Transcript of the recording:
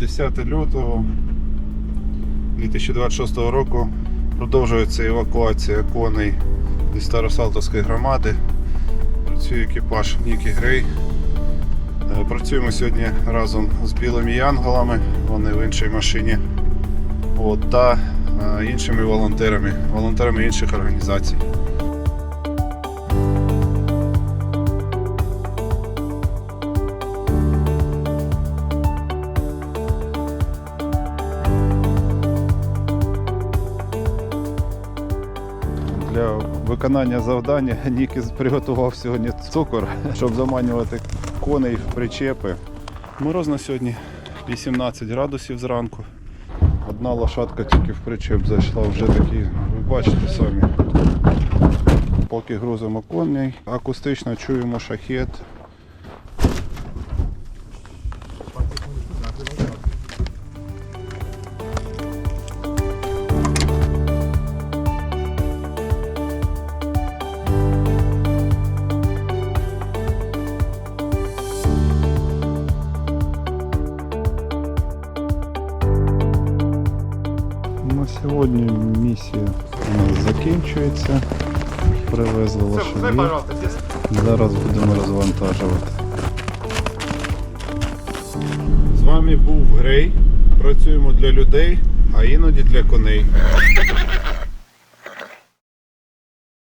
10 лютого 2026 року продовжується евакуація коней зі Старосалтовської громади. Працює екіпаж Нікі Грей. Е, Працюємо сьогодні разом з білими янголами, вони в іншій машині. От, та е, іншими волонтерами, волонтерами інших організацій. Для виконання завдання Нікіс приготував сьогодні цукор, щоб заманювати коней в причепи. Морозно сьогодні 18 градусів зранку. Одна лошадка тільки в причеп зайшла, вже такі, ви бачите самі. Поки грузимо коней, акустично чуємо шахет. На сьогодні місія у нас закінчується. Привезли лошадей. Зараз будемо розвантажувати. З вами був Грей. Працюємо для людей, а іноді для коней.